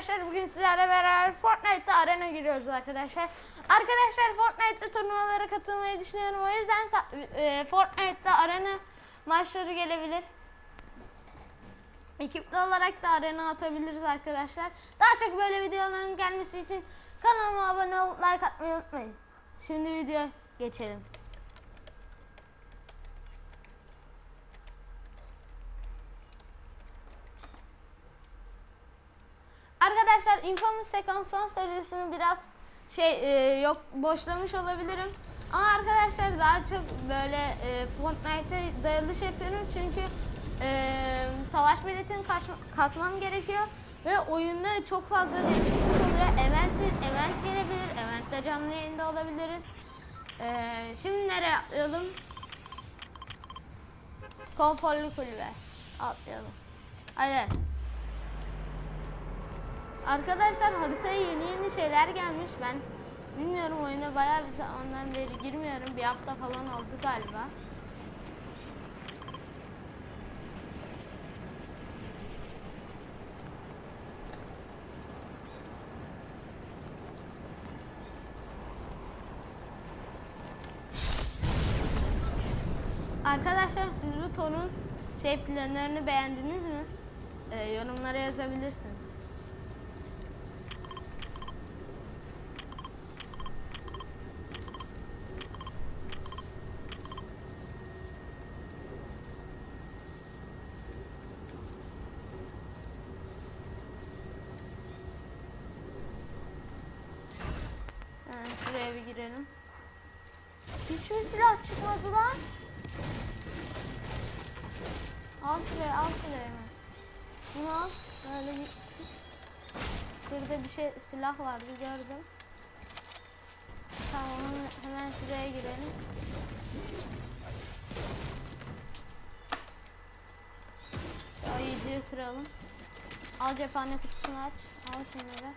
arkadaşlar bugün sizlerle beraber Fortnite'da arena giriyoruz arkadaşlar. Arkadaşlar Fortnite'da turnuvalara katılmayı düşünüyorum. O yüzden e, Fortnite'da arena maçları gelebilir. Ekipli olarak da arena atabiliriz arkadaşlar. Daha çok böyle videoların gelmesi için kanalıma abone olup like atmayı unutmayın. Şimdi video geçelim. Arkadaşlar Infamous Second Son serisini biraz şey e, yok boşlamış olabilirim. Ama arkadaşlar daha çok böyle e, Fortnite'e dayalı şey yapıyorum çünkü e, savaş biletini kaç- kasmam gerekiyor ve oyunda çok fazla değişiklik oluyor. Event, event gelebilir, eventte canlı yayında olabiliriz. E, şimdi nereye atlayalım? Konforlu kulübe atlayalım. Hadi. Arkadaşlar haritaya yeni yeni şeyler gelmiş. Ben bilmiyorum oyuna bayağı bir zamandan beri girmiyorum. Bir hafta falan oldu galiba. Arkadaşlar siz bu torun şey planlarını beğendiniz mi? Ee, yorumlara yazabilirsiniz. Hemen şuraya bir girelim. Hiçbir silah çıkmadı lan. Al şuraya, al şuraya hemen. Bunu al. Böyle bir... Şurada bir şey, silah vardı gördüm. Tamam hemen şuraya girelim. Ayıcığı kıralım. Al cephane kutusunu aç. Al şunları.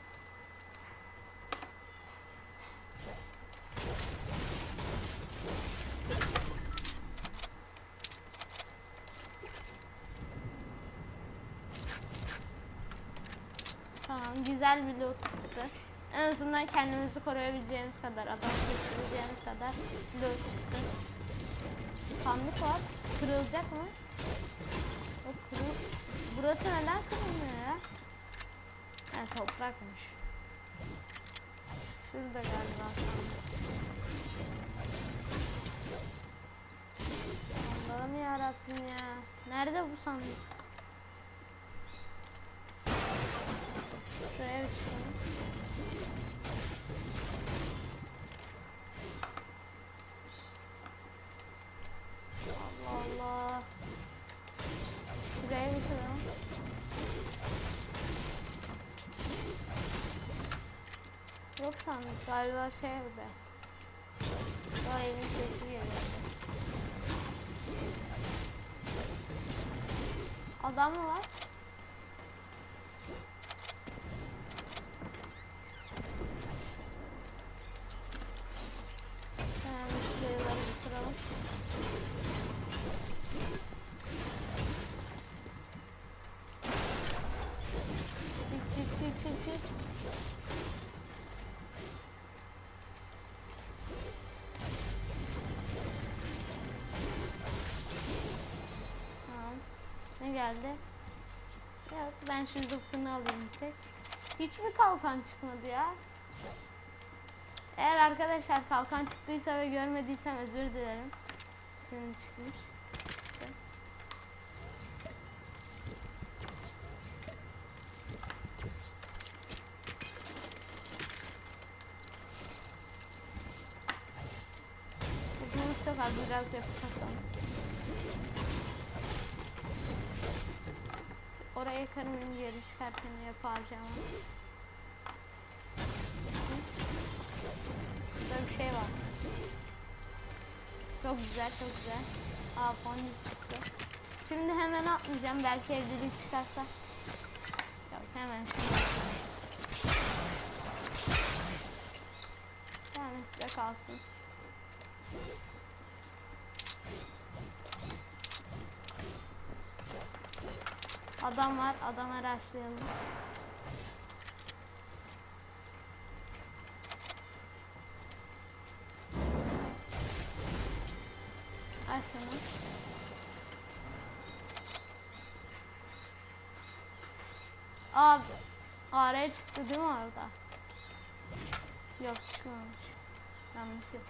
Güzel bir loot. En azından kendimizi koruyabileceğimiz kadar, adam kesebileceğimiz kadar loot çıktı. Sandık var. Kırılacak mı? O kırıl... Burası neden kırılmıyor ya? Ha toprakmış. Şurada galiba sandık. Allah'ım yarabbim ya. Nerede bu sandık? Şuraya çıkalım. Allah Allah. Şuraya çıkalım. Yok sandık galiba şey evde. O evin sesi geliyor. Adam mı var? Çık çık. Tamam. Ne geldi? Yok ben şimdi dokunu alayım tek. Hiç mi kalkan çıkmadı ya? Eğer arkadaşlar kalkan çıktıysa ve görmediysem özür dilerim. Şimdi çıkmış. Biraz yapacağım. Oraya karımın geri çıkarken yapacağım. Burada bir şey var. Çok güzel, çok güzel. Aa fon çıktı. Şimdi hemen atmayacağım. Belki evlilik çıkarsa. Yok hemen. Tanesi de kalsın. Adam var. Adam araştıralım. Açalım. Abi araya çıktı değil mi orada? Yok çıkmamış. Yanlış yok.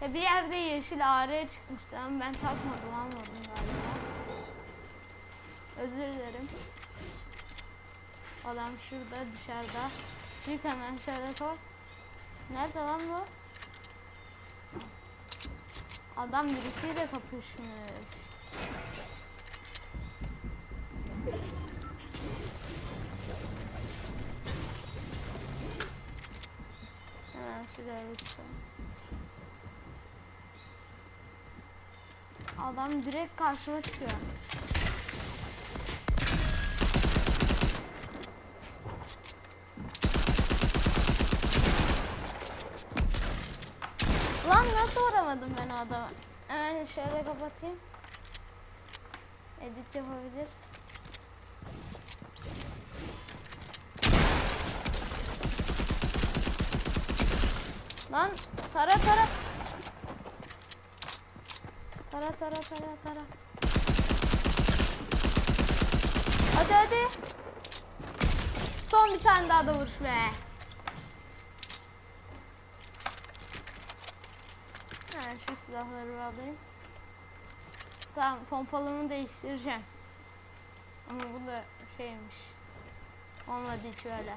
Ya bir yerde yeşil araya çıkmıştı ama ben takmadım almadım galiba. Özür dilerim. Adam şurada dışarıda. Çık hemen şöyle koy. Nerede lan bu? Adam birisiyle kapışmış. Hemen şuraya çıkalım. Adam direkt karşıma çıkıyor. Lan nasıl vuramadım ben o adamı? Hemen şöyle kapatayım. Edit yapabilir. Lan tara tara. Tara tara tara tara. Hadi hadi. Son bir tane daha da vuruş be. Ha, şu silahları alayım. Tamam pompalımı değiştireceğim. Ama bu da şeymiş. Olmadı hiç öyle.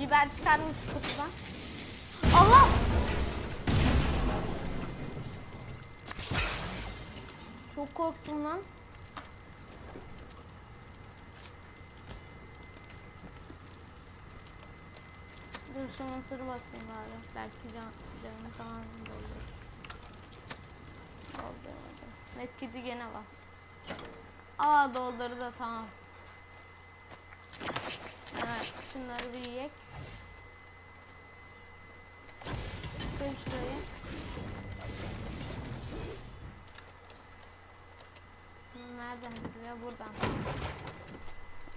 Biber çıkarmış kutudan. Allah! Çok korktum lan. Şu motoru basayım bari. Belki can, canım falan doldur. Doldurmadı. Medkit'i gene bas. Aa doldurdu da tamam. Evet şunları bir yiyek. Koy şuraya. Nereden gidiyor? Buradan.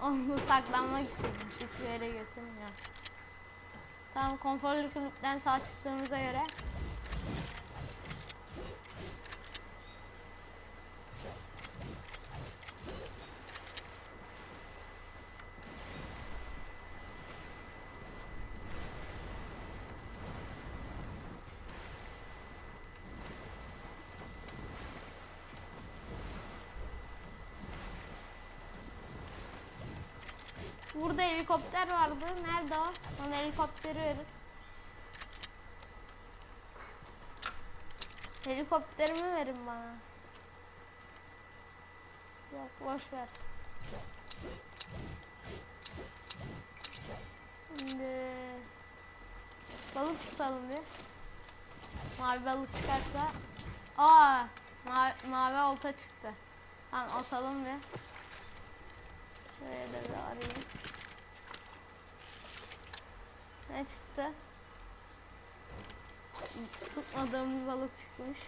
Onu saklanmak istedim. Hiçbir yere götürmüyor. Tamam konforlu kulüpten sağ çıktığımıza göre Burada helikopter vardı. Nerede o? Bana helikopteri verin. Helikopterimi verin bana. Yok boş ver. Şimdi balık tutalım bir. Mavi balık çıkarsa. Aa, mavi, mavi olta çıktı. Tamam atalım bir. Şuraya da bir arayayım. Ne çıktı? Tutmadığım balık çıkmış.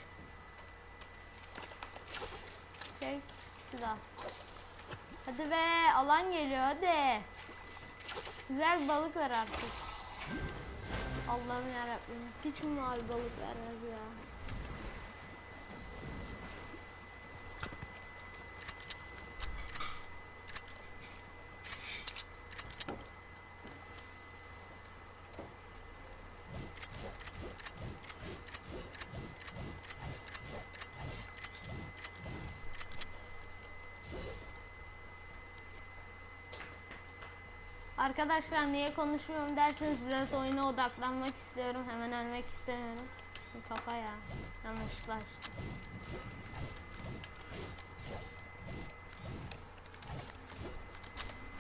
Çek silah. Hadi be alan geliyor hadi. Güzel balık ver artık. Allah'ım yarabbim. Hiç mi mavi balık vermez ya? Arkadaşlar niye konuşmuyorum derseniz biraz oyuna odaklanmak istiyorum. Hemen ölmek istemiyorum. Kafa ya. Yanlışlıkla açtım.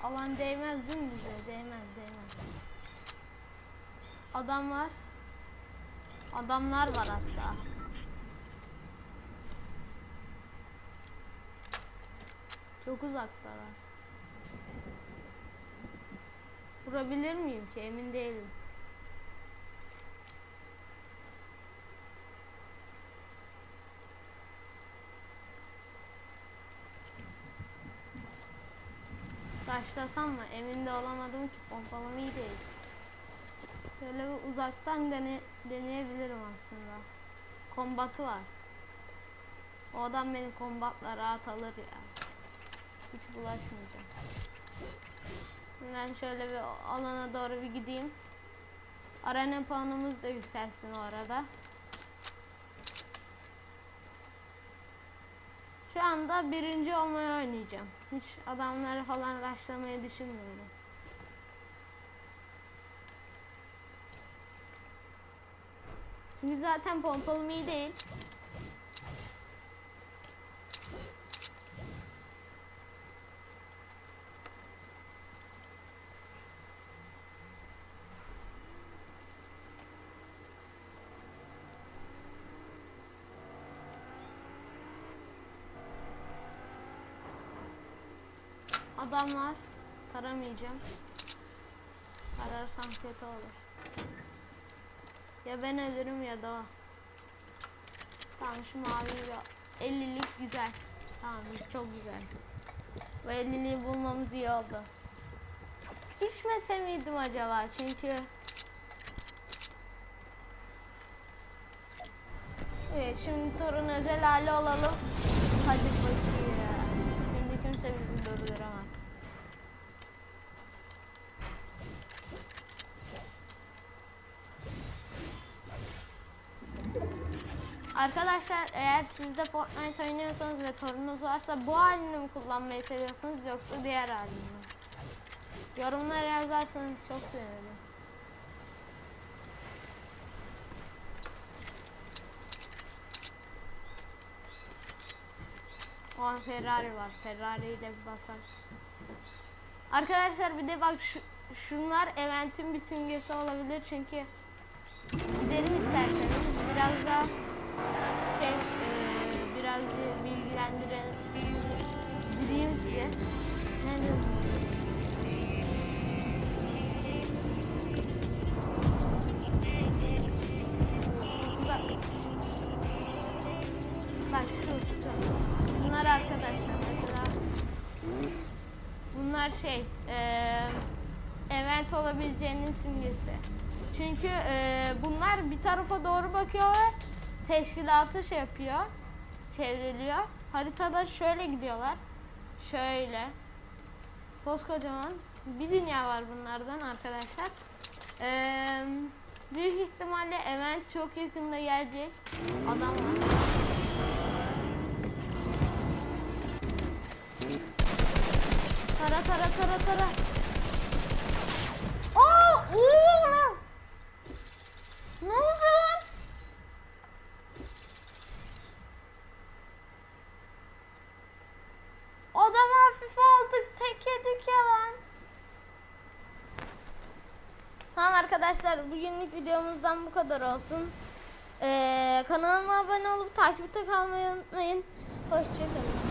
Alan değmez değil mi bize? Değmez değmez. Adam var. Adamlar var hatta. Çok uzaktalar. Vurabilir miyim ki emin değilim. Başlasam mı? Emin de olamadım ki pompalım iyi değil. Şöyle bir uzaktan dene, deneyebilirim aslında. Kombatı var. O adam beni kombatla rahat alır ya. Hiç bulaşmayacağım. Ben şöyle bir alana doğru bir gideyim. Arena puanımız da yükselsin o arada. Şu anda birinci olmayı oynayacağım. Hiç adamları falan rushlamayı düşünmüyorum. Çünkü zaten pompalım iyi değil. Adam var. Taramayacağım. Tararsam kötü olur. Ya ben ölürüm ya da o. Tamam şu mavi bir 50'lik güzel. Tamam çok güzel. Bu 50'liği bulmamız iyi oldu. İçmese miydim acaba? Çünkü Evet şimdi torun özel hali olalım. Hadi bakayım. Şimdi kimse bizi durduramaz. Arkadaşlar eğer siz de Fortnite oynuyorsanız ve torununuz varsa bu halini mi kullanmayı seviyorsunuz yoksa diğer halini mi? Yorumlara yazarsanız çok sevinirim. O an Ferrari var. Ferrari ile basar. Arkadaşlar bir de bak şu, şunlar eventin bir simgesi olabilir çünkü gidelim isterseniz biraz da şey eee, biraz bir bilgilendirelim. Gireyim size. Nerede? Bak. Bak. Bunlar arkadaşlar mesela. Bunlar şey, eee event olabileceğinin simgesi. Çünkü eee, bunlar bir tarafa doğru bakıyor ve teşkilatı şey yapıyor, çevriliyor. Haritada şöyle gidiyorlar, şöyle. Koskocaman bir dünya var bunlardan arkadaşlar. Eee, büyük ihtimalle event çok yakında gelecek. Adam var. Tara tara tara tara. Aa! Oo! Ne oldu lan? Adamı hafife aldık. Tek yedik ya lan. Tamam arkadaşlar bugünlük videomuzdan bu kadar olsun. Ee, kanalıma abone olup takipte kalmayı unutmayın. Hoşçakalın.